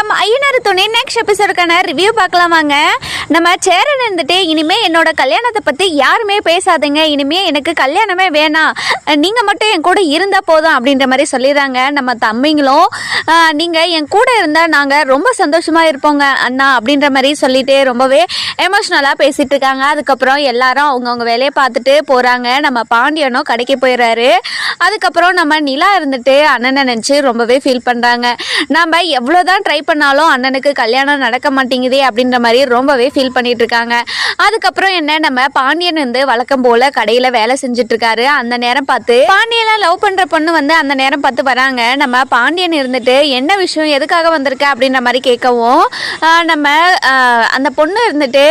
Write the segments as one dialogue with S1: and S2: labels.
S1: வணக்கம் ஐயனார் துணை next எபிசோடுக்கான review பார்க்கலாமாங்க நம்ம சேரன் இருந்துட்டு இனிமே என்னோட கல்யாணத்தை பற்றி யாருமே பேசாதீங்க. இனிமே எனக்கு கல்யாணமே வேணாம். நீங்கள் மட்டும் என் கூட இருந்தால் போதும் அப்படின்ற மாதிரி சொல்லிடுறாங்க நம்ம தம்பிங்களும். நீங்கள் என் கூட இருந்தால் நாங்கள் ரொம்ப சந்தோஷமாக இருப்போங்க அண்ணா அப்படின்ற மாதிரி சொல்லிட்டு ரொம்பவே எமோஷ்னலாக பேசிட்டு இருக்காங்க. அதுக்கப்புறம் எல்லாரும் அவங்கவுங்க வேலையை பார்த்துட்டு போகிறாங்க நம்ம பாண்டியனும் கடைக்கு போயிடுறாரு. அதுக்கப்புறம் நம்ம நிலா இருந்துட்டு அண்ணனை நினச்சி ரொம்பவே ஃபீல் பண்ணுறாங்க நம்ம எவ்வளோதான் ட்ரை பண்ணாலும் அண்ணனுக்கு கல்யாணம் நடக்க மாட்டேங்குதே அப்படின்ற மாதிரி ரொம்பவே ஃபீல் பண்ணிட்டு இருக்காங்க. அதுக்கப்புறம் என்ன நம்ம பாண்டியன் வந்து வழக்கம் போல கடையில் வேலை செஞ்சுட்டு இருக்காரு. அந்த நேரம் பார்த்து பாண்டியெல்லாம் லவ் பண்ணுற பொண்ணு வந்து அந்த நேரம் பார்த்து வராங்க. நம்ம பாண்டியன் இருந்துட்டு என்ன விஷயம்? எதுக்காக வந்திருக்க? அப்படின்ற மாதிரி கேட்கவும் நம்ம அந்த பொண்ணு இருந்துட்டு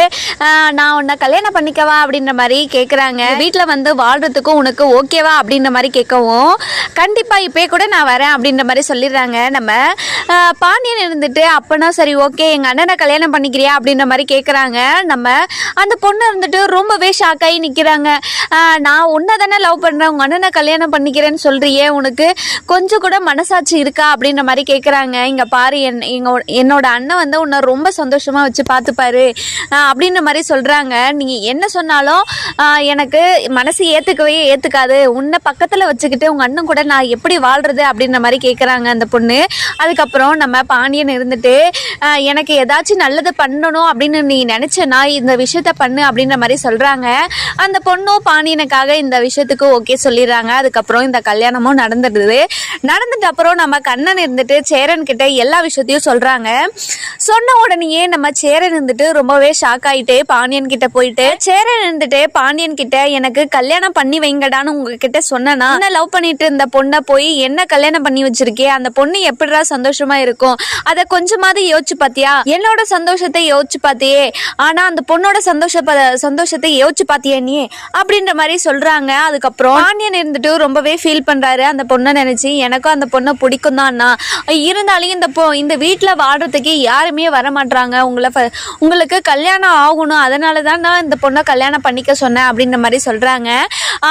S1: நான் உன்னை கல்யாணம் பண்ணிக்கவா? அப்படின்ற மாதிரி கேட்குறாங்க வீட்டில் வந்து வாழ்றதுக்கும் உனக்கு ஓகேவா அப்படின்ற மாதிரி கேட்கவும் கண்டிப்பாக இப்போயே கூட நான் வரேன் அப்படின்ற மாதிரி சொல்லிடுறாங்க. நம்ம பாண்டியன் இருந்துட்டு அப்பனா சரி ஓகே எங்கள் அண்ணனை கல்யாணம் பண்ணிக்கிறியா அப்படின்ற மாதிரி கேட்குறாங்க நம்ம அந்த பொண்ணு இருந்துட்டு ரொம்பவே ஷாக் ஆகி நிற்கிறாங்க நான் உன்னை தானே லவ் பண்ணுறேன் உங்கள் அண்ணனை கல்யாணம் பண்ணிக்கிறேன்னு சொல்கிறியே உனக்கு கொஞ்சம் கூட மனசாட்சி இருக்கா அப்படின்ற மாதிரி கேட்குறாங்க இங்கே பாரு என் எங்க என்னோட அண்ணன் வந்து உன்னை ரொம்ப சந்தோஷமாக வச்சு பார்த்துப்பாரு. அப்படின்ற மாதிரி சொல்கிறாங்க நீங்கள் என்ன சொன்னாலும் எனக்கு மனசு ஏற்றுக்கவே ஏற்றுக்காது உன்னை பக்கத்தில் வச்சுக்கிட்டு உங்கள் அண்ணன் கூட நான் எப்படி வாழ்கிறது அப்படின்ற மாதிரி கேட்குறாங்க அந்த பொண்ணு. அதுக்கப்புறம் அப்புறம் நம்ம பாண்டியன் இருந்துட்டு எனக்கு ஏதாச்சும் நல்லது பண்ணணும் அப்படின்னு நீ நினச்சனா இந்த விஷயத்த பண்ணு அப்படின்ற மாதிரி சொல்கிறாங்க அந்த பொண்ணும் பாண்டியனுக்காக இந்த விஷயத்துக்கு ஓகே சொல்லிடுறாங்க. அதுக்கப்புறம் இந்த கல்யாணமும் நடந்துடுது. நடந்துட்டு அப்புறம் நம்ம கண்ணன் இருந்துட்டு சேரன் கிட்ட எல்லா விஷயத்தையும் சொல்கிறாங்க சொன்ன உடனேயே நம்ம சேரன் இருந்துட்டு ரொம்பவே ஷாக் ஆயிட்டு பாண்டியன் கிட்ட போயிட்டு சேரன் இருந்துட்டு பாண்டியன் கிட்ட எனக்கு கல்யாணம் பண்ணி வைங்கடான்னு உங்ககிட்ட சொன்னா என்ன லவ் பண்ணிட்டு இருந்த பொண்ணை போய் என்ன கல்யாணம் பண்ணி வச்சிருக்கே? அந்த பொண்ணு எப்படிடா சந்தோஷம் இருக்கும். அதை கொஞ்சமாவது யோசிச்சு பாத்தியா? என்னோட சந்தோஷத்தை யோசிச்சு பாத்தியே. ஆனா அந்த பொண்ணோட சந்தோஷ சந்தோஷத்தை யோசிச்சு பார்த்தியா நீ? அப்படின்ற மாதிரி சொல்றாங்க. அதுக்கப்புறம் ஆனியன் இருந்துட்டு ரொம்பவே ஃபீல் பண்றாரு. அந்த பொண்ணை நினைச்சு எனக்கும் அந்த பொண்ணை பிடிக்கும் தான் இருந்தாலும் இந்த பொ இந்த வீட்டில் வாடுறதுக்கு யாருமே வர மாட்றாங்க உங்களை உங்களுக்கு கல்யாணம் ஆகணும். அதனால தான் நான் இந்த பொண்ணை கல்யாணம் பண்ணிக்க சொன்னேன் அப்படின்ற மாதிரி சொல்கிறாங்க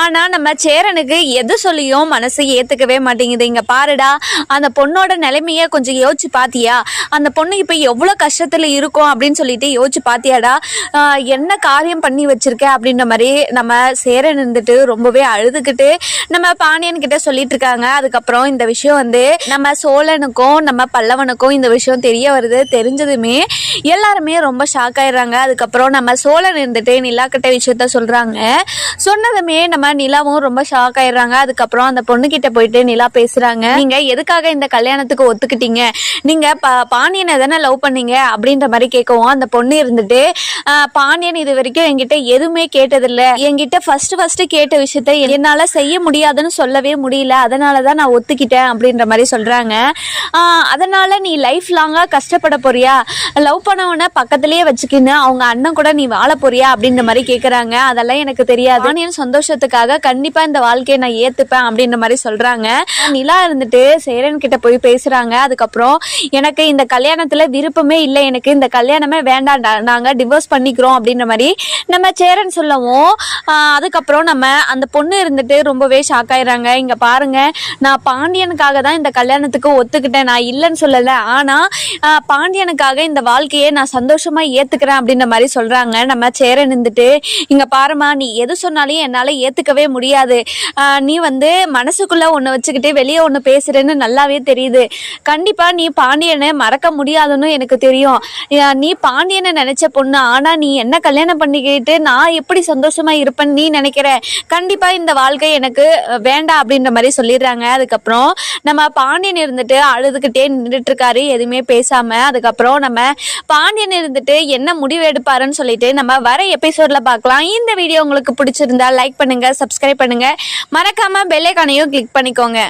S1: ஆனால் நம்ம சேரனுக்கு எது சொல்லியும் மனசு ஏற்றுக்கவே மாட்டேங்குது. இங்கே பாருடா அந்த பொண்ணோட நிலைமைய கொஞ்சம் யோசிச்சு பாத்தியா? அந்த பொண்ணு இப்போ எவ்வளோ கஷ்டத்தில் இருக்கும் அப்படின்னு சொல்லிட்டு யோசிச்சு பாத்தியாடா? என்ன காரியம் பண்ணி வச்சிருக்க அப்படின்ற மாதிரி நம்ம சேரன் இருந்துட்டு ரொம்பவே அழுதுகிட்டு நம்ம பாண்டியன் கிட்ட சொல்லிட்டு இருக்காங்க. அதுக்கப்புறம் இந்த விஷயம் வந்து நம்ம சோழனுக்கும் நம்ம பல்லவனுக்கும் இந்த விஷயம் தெரிய வருது. தெரிஞ்சதுமே எல்லாருமே ரொம்ப ஷாக் ஆயிடுறாங்க. அதுக்கப்புறம் நம்ம சோழன் இருந்துட்டு நிலா கட்ட விஷயத்த சொல்றாங்க. சொன்னதுமே நம்ம நிலாவும் ரொம்ப ஷாக் ஆயிடுறாங்க. அதுக்கப்புறம் அந்த பொண்ணு கிட்ட போயிட்டு நிலா பேசுறாங்க. நீங்க எதுக்காக இந்த கல்யாணத்துக்கு ஒத்துக்கிட்டீங்க? நீங்க பாண்டியனை தானே லவ் பண்ணீங்க? அப்படின்ற மாதிரி கேட்கவும் அந்த பொண்ணு இருந்துட்டு பாண்டியன் இது வரைக்கும் என்கிட்ட எதுவுமே கேட்டதில்ல. என்கிட்ட ஃபர்ஸ்ட் ஃபர்ஸ்ட் கேட்ட விஷயத்த என்னால செய்ய முடியாதுன்னு சொல்லவே முடியல. அதனாலதான் நான் ஒத்துக்கிட்டேன் அப்படின்ற மாதிரி சொல்றாங்க. அதனால நீ லைஃப் லாங்கா கஷ்டப்பட போறியா? லவ் பண்ணவன பக்கத்திலேயே வச்சுக்கின்னு அவங்க அண்ணன் கூட நீ வாழ போறியா? அப்படின்ற மாதிரி கேக்குறாங்க. அதெல்லாம் எனக்கு தெரியாது. பாண்டியன் சந்தோஷத்துக்காக கண்டிப்பா இந்த வாழ்க்கையை நான் ஏத்துப்பேன் அப்படின்ற மாதிரி சொல்றாங்க. நிலா இருந்துட்டு சேரன் கிட்ட போய் பேசுறாங்க. அதுக்கப்புறம் எனக்கு இந்த கல்யாணத்துல விருப்பமே இல்லை. எனக்கு இந்த கல்யாணமே வேண்டாம்டா நாங்க டிவோர்ஸ் பண்ணிக்கிறோம் அப்படின்ற மாதிரி நம்ம சேரன் சொல்லவும் அதுக்கப்புறம் நம்ம அந்த பொண்ணு இருந்துட்டு ரொம்பவே ஷாக் ஆயிடுறாங்க. இங்க பாருங்க நான் பாண்டியனுக்காக தான் இந்த கல்யாணத்துக்கு ஒத்துக்கிட்டேன். நான் இல்லைன்னு சொல்லல. ஆனா பாண்டியனுக்காக இந்த வாழ்க்கையை நான் சந்தோஷமா ஏத்துக்கிறேன் அப்படின்ற மாதிரி சொல்றாங்க. நம்ம சேரன் இருந்துட்டு இங்க பாருமா நீ எது சொன்னாலும் என்னால ஏத்துக்கவே முடியாது. நீ வந்து மனசுக்குள்ள ஒன்று வச்சுக்கிட்டு வெளியே ஒன்று பேசுறேன்னு நல்லாவே தெரியுது. கண்டிப்பா நீ பாண்டியனை மறக்க முடியாதுன்னு எனக்கு தெரியும். நீ பாண்டியனை நினைச்ச பொண்ணு ஆனா நீ என்ன கல்யாணம் பண்ணிக்கிட்டு நான் எப்படி சந்தோஷமா இருப்பேன்னு நீ நினைக்கிற? கண்டிப்பா இந்த வாழ்க்கை எனக்கு வேண்டாம் அப்படின்ற மாதிரி சொல்லிடுறாங்க. அதுக்கப்புறம் நம்ம பாண்டியன் இருந்துட்டு அழுதுகிட்டே நின்றுட்டு இருக்காரு எதுவுமே பேசாம. அதுக்கப்புறம் நம்ம பாண்டியன் இருந்துட்டு என்ன முடிவு எடுப்பாருன்னு சொல்லிட்டு நம்ம வர எபிசோட்ல பார்க்கலாம். இந்த வீடியோ உங்களுக்கு பிடிச்சிருந்தா லைக் பண்ணுங்க சப்ஸ்கிரைப் பண்ணுங்க. மறக்காம பெல்லைக்கானையும் கிளிக் பண்ணிக்கோங்க.